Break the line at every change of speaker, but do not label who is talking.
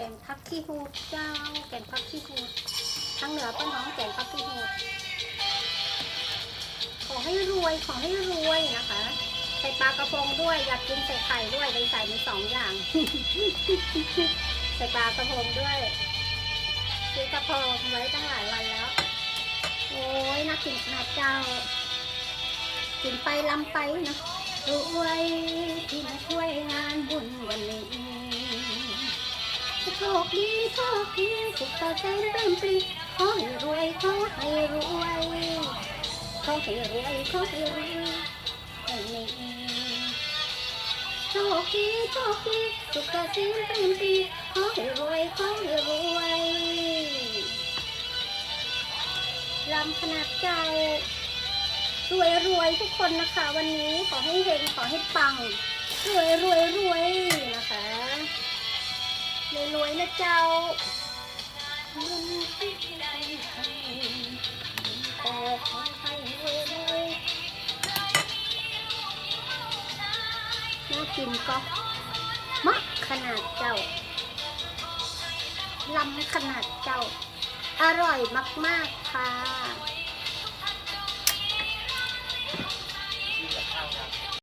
แกงพักขี้หูดเจ้า แกงพักขี้หูดทางเหนือเป็นน้องแกงพักขี้หูดขอให้รวยขอให้รวยนะคะ ใส่ปลากระพงด้วยอยากกินใส่ไข่ด้วยเลยใส่มีสองอย่าง ใส่ปลากระพงด้วยซื้อกระพงไว้ตั้งหลายวันแล้ว โอ้ยน่ากินขนาดเจ้า กินไปลำไปนะรวย ดีโชคดีสุขใจเริ่มปรีขอให้รวยขอให้รวยขอให้รวยขอให้รวยวันนี้โชคดีโชคดีสุขใจเริ่มปรีขอให้รวยขอให้รวยลำขนาดใจรวยรวยทุกคนนะคะ วันนี้ขอให้เฮงขอให้ปังรวยรวยรวยนะคะ นะเจ้ามันะเจ้าแต่ขอให้รวยรวยน่ากินก็มักขนาดเจ้าลำขนาดเจ้า อร่อยมาก ๆ ค่ะ